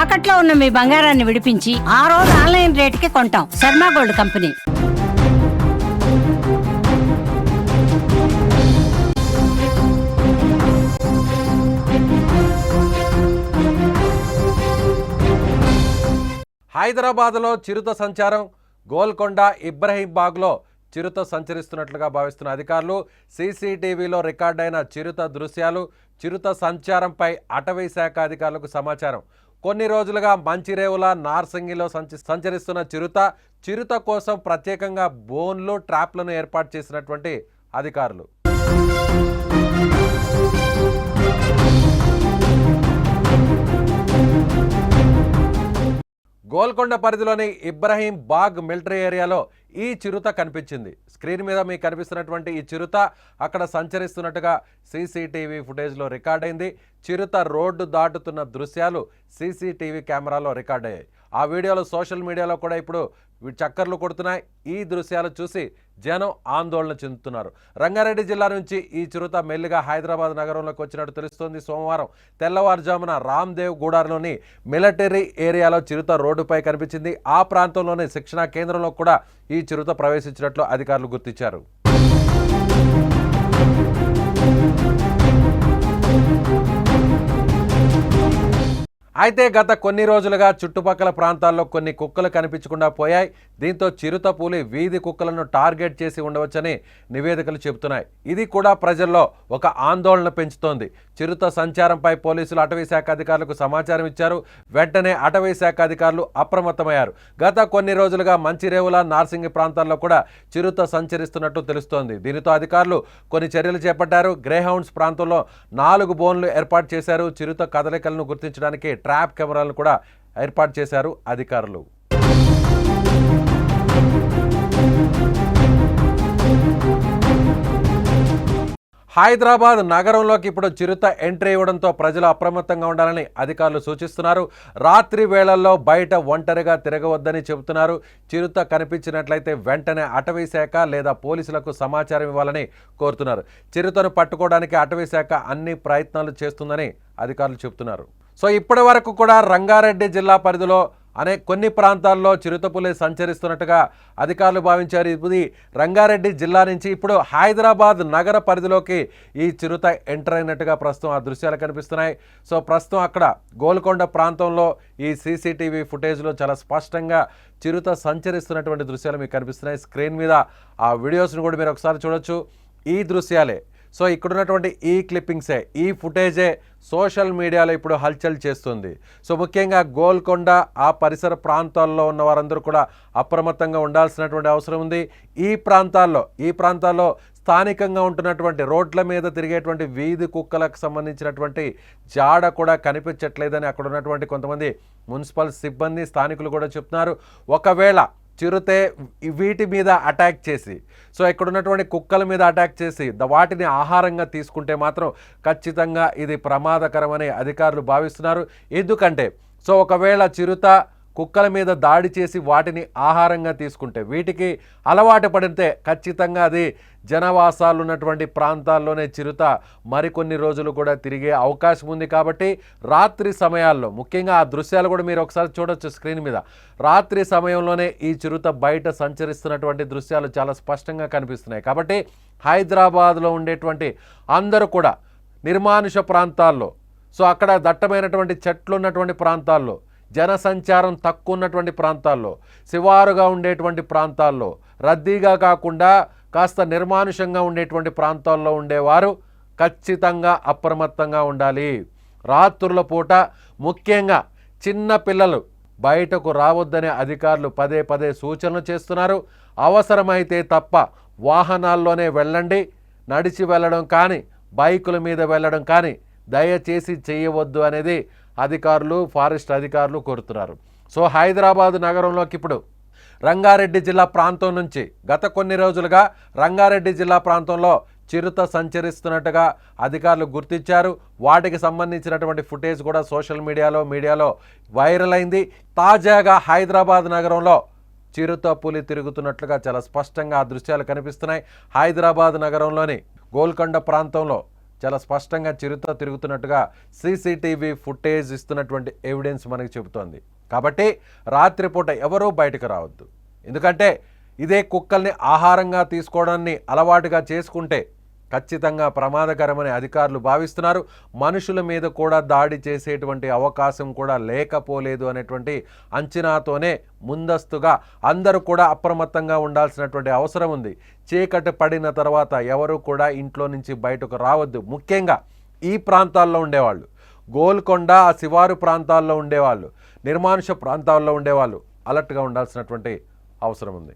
తాకట్లో ఉన్న మీ బంగారాన్ని విడిపించి ఆ రోజు ఆన్లైన్ రేటుకి కొంటాం. Sharma gold company. హైదరాబాద్లో చిరుత సంచారం గోల్కొండ ఇబ్రహీంబాగ్లో చిరుత సంచరిస్తున్నట్లుగా భావిస్తున్న అధికారులు సీసీటీవీలో రికార్డైన చిరుత దృశ్యాలు చిరుత సంచారంపై అటవీ శాఖ అధికారులకు సమాచారం. కొన్ని రోజులుగా మంచిరేవుల నార్సింగిలో సంచి సంచరిస్తున్న చిరుత చిరుత కోసం ప్రత్యేకంగా బోన్లు ట్రాప్లను ఏర్పాటు చేసినటువంటి అధికారులు. గోల్కొండ పరిధిలోని ఇబ్రహీం బాగ్ మిలిటరీ ఏరియాలో ఈ చిరుత కనిపించింది. స్క్రీన్ మీద మీకు కనిపిస్తున్నటువంటి ఈ చిరుత అక్కడ సంచరిస్తున్నట్టుగా సీసీటీవీ ఫుటేజ్లో రికార్డ్ అయింది చిరుత రోడ్డు దాటుతున్న దృశ్యాలు సీసీటీవీ కెమెరాలో రికార్డ్ అయ్యాయి ఆ వీడియోలు సోషల్ మీడియాలో కూడా ఇప్పుడు చక్కర్లు కొడుతున్నాయి. ఈ దృశ్యాలు చూసి జనం ఆందోళన చెందుతున్నారు. రంగారెడ్డి జిల్లా నుంచి ఈ చిరుత మెల్లిగా హైదరాబాద్ నగరంలోకి వచ్చినట్టు తెలుస్తోంది సోమవారం. తెల్లవారుజామున రామ్దేవ్ గూడార్లోని మిలిటరీ ఏరియాలో చిరుత రోడ్డుపై కనిపించింది. ఆ ప్రాంతంలోని శిక్షణా కేంద్రంలో కూడా ఈ చిరుత ప్రవేశించినట్లు అధికారులు గుర్తించారు. అయితే గత కొన్ని రోజులుగా చుట్టుపక్కల ప్రాంతాల్లో కొన్ని కుక్కలు కనిపించకుండా పోయాయి. దీంతో చిరుత పూలి వీధి కుక్కలను టార్గెట్ చేసి ఉండవచ్చని నివేదికలు చెబుతున్నాయి. ఇది కూడా ప్రజల్లో ఒక ఆందోళన పెంచుతోంది. చిరుత సంచారంపై పోలీసులు అటవీ శాఖ అధికారులకు సమాచారం ఇచ్చారు. వెంటనే అటవీ శాఖ అధికారులు అప్రమత్తమయ్యారు. గత కొన్ని రోజులుగా మంచిరేవుల నార్సింగి ప్రాంతాల్లో కూడా చిరుత సంచరిస్తున్నట్టు తెలుస్తోంది. దీనితో అధికారులు కొన్ని చర్యలు చేపట్టారు. గ్రేహౌండ్స్ ప్రాంతంలో నాలుగు బోన్లు ఏర్పాటు చేశారు. చిరుత కదలికలను గుర్తించడానికి ట్రాప్ కెమెరాలను కూడా ఏర్పాటు చేశారు అధికారులు. హైదరాబాద్ నగరంలోకి ఇప్పుడు చిరుత ఎంట్రీ ఇవ్వడంతో ప్రజలు అప్రమత్తంగా ఉండాలని అధికారులు సూచిస్తున్నారు. రాత్రి వేళల్లో బయట ఒంటరిగా తిరగవద్దని చెబుతున్నారు. చిరుత కనిపించినట్లయితే వెంటనే అటవీ శాఖ లేదా పోలీసులకు సమాచారం ఇవ్వాలని కోరుతున్నారు. చిరుతను పట్టుకోవడానికి అటవీ శాఖ అన్ని ప్రయత్నాలు చేస్తుందని అధికారులు చెబుతున్నారు. సో ఇప్పటి వరకు కూడా రంగారెడ్డి జిల్లా పరిధిలో అనే కొన్ని ప్రాంతాల్లో చిరుతపులి సంచరిస్తున్నట్టుగా అధికారులు భావించారు. ఇది రంగారెడ్డి జిల్లా నుంచి ఇప్పుడు హైదరాబాద్ నగర పరిధిలోకి ఈ చిరుత ఎంటర్ అయినట్టుగా ప్రస్తుతం ఆ దృశ్యాలు కనిపిస్తున్నాయి. సో ప్రస్తుతం అక్కడ గోల్కొండ ప్రాంతంలో ఈ సీసీటీవీ ఫుటేజ్లో చాలా స్పష్టంగా చిరుత సంచరిస్తున్నటువంటి దృశ్యాలు మీకు కనిపిస్తున్నాయి. స్క్రీన్ మీద ఆ వీడియోస్ను కూడా మీరు ఒకసారి చూడొచ్చు. ఈ దృశ్యాలే సో ఇక్కడ ఉన్నటువంటి ఈ క్లిప్పింగ్సే ఈ ఫుటేజే సోషల్ మీడియాలో ఇప్పుడు హల్చల్ చేస్తుంది. సో ముఖ్యంగా గోల్కొండ ఆ పరిసర ప్రాంతాల్లో ఉన్న వారందరూ కూడా అప్రమత్తంగా ఉండాల్సినటువంటి అవసరం ఉంది. ఈ ప్రాంతాల్లో ఈ ప్రాంతాల్లో స్థానికంగా ఉంటున్నటువంటి రోడ్ల మీద తిరిగేటువంటి వీధి కుక్కలకు సంబంధించినటువంటి జాడ కూడా కనిపించట్లేదని అక్కడ ఉన్నటువంటి కొంతమంది మున్సిపల్ సిబ్బంది స్థానికులు కూడా చెప్తున్నారు. ఒకవేళ చిరుతే వీటి మీద అటాక్ చేసి సో ఇక్కడ ఉన్నటువంటి కుక్కల మీద అటాక్ చేసి వాటిని ఆహారంగా తీసుకుంటే మాత్రం ఖచ్చితంగా ఇది ప్రమాదకరమని అధికారులు భావిస్తున్నారు. ఎందుకంటే సో ఒకవేళ చిరుత కుక్కల మీద దాడి చేసి వాటిని ఆహారంగా తీసుకుంటే వీటికి అలవాటు పడితే ఖచ్చితంగా అది జనవాసాలు ఉన్నటువంటి ప్రాంతాల్లోనే చిరుత. మరికొన్ని రోజులు కూడా తిరిగే అవకాశం ఉంది కాబట్టి రాత్రి సమయాల్లో ముఖ్యంగా ఆ దృశ్యాలు కూడా మీరు ఒకసారి చూడొచ్చు స్క్రీన్ మీద. రాత్రి సమయంలోనే ఈ చిరుత బయట సంచరిస్తున్నటువంటి దృశ్యాలు చాలా స్పష్టంగా కనిపిస్తున్నాయి. కాబట్టి హైదరాబాద్లో ఉండేటువంటి అందరూ కూడా నిర్మానుష ప్రాంతాల్లో సో అక్కడ దట్టమైనటువంటి చెట్లు ఉన్నటువంటి ప్రాంతాల్లో జనసంచారం తక్కువ ఉన్నటువంటి ప్రాంతాల్లో శివారుగా ఉండేటువంటి ప్రాంతాల్లో రద్దీగా కాకుండా కాస్త నిర్మానుషంగా ఉండేటువంటి ప్రాంతాల్లో ఉండేవారు ఖచ్చితంగా అప్రమత్తంగా ఉండాలి. రాత్రుల పూట ముఖ్యంగా చిన్న పిల్లలు బయటకు రావద్దనే అధికారులు పదే పదే సూచనలు చేస్తున్నారు. అవసరమైతే తప్ప వాహనాల్లోనే వెళ్ళండి నడిచి వెళ్ళడం కానీ బైకుల మీద వెళ్ళడం కానీ దయచేసి చేయవద్దు అనేది అధికారులు ఫారెస్ట్ అధికారులు కోరుతున్నారు. సో హైదరాబాద్ నగరంలోకి ఇప్పుడు రంగారెడ్డి జిల్లా ప్రాంతం నుంచి గత కొన్ని రోజులుగా రంగారెడ్డి జిల్లా ప్రాంతంలో చిరుత సంచరిస్తున్నట్టుగా అధికారులు గుర్తించారు. వాటికి సంబంధించినటువంటి ఫుటేజ్ కూడా సోషల్ మీడియాలో మీడియాలో వైరల్ అయింది. తాజాగా హైదరాబాద్ నగరంలో చిరుత పులి తిరుగుతున్నట్లుగా చాలా స్పష్టంగా ఆ దృశ్యాలు కనిపిస్తున్నాయి. హైదరాబాద్ నగరంలోని గోల్కొండ ప్రాంతంలో చాలా స్పష్టంగా చిరుత తిరుగుతున్నట్టుగా సీసీటీవీ ఫుటేజ్ ఇస్తున్నటువంటి ఎవిడెన్స్ మనకి చెబుతోంది. కాబట్టి రాత్రిపూట ఎవరూ బయటకు రావద్దు. ఎందుకంటే ఇదే కుక్కల్ని ఆహారంగా తీసుకోవడాన్ని అలవాటుగా చేసుకుంటే ఖచ్చితంగా ప్రమాదకరమని అధికారులు భావిస్తున్నారు. మనుషుల మీద కూడా దాడి చేసేటువంటి అవకాశం కూడా లేకపోలేదు అనేటువంటి అంచనాతోనే ముందస్తుగా అందరూ కూడా అప్రమత్తంగా ఉండాల్సినటువంటి అవసరం ఉంది. చీకటి పడిన తర్వాత ఎవరు కూడా ఇంట్లో నుంచి బయటకు రావద్దు. ముఖ్యంగా ఈ ప్రాంతాల్లో ఉండేవాళ్ళు. గోల్కొండ ఆ శివారు ప్రాంతాల్లో ఉండేవాళ్ళు. నిర్మానుష ప్రాంతాల్లో ఉండేవాళ్ళు. అలర్ట్గా ఉండాల్సినటువంటి అవసరం ఉంది.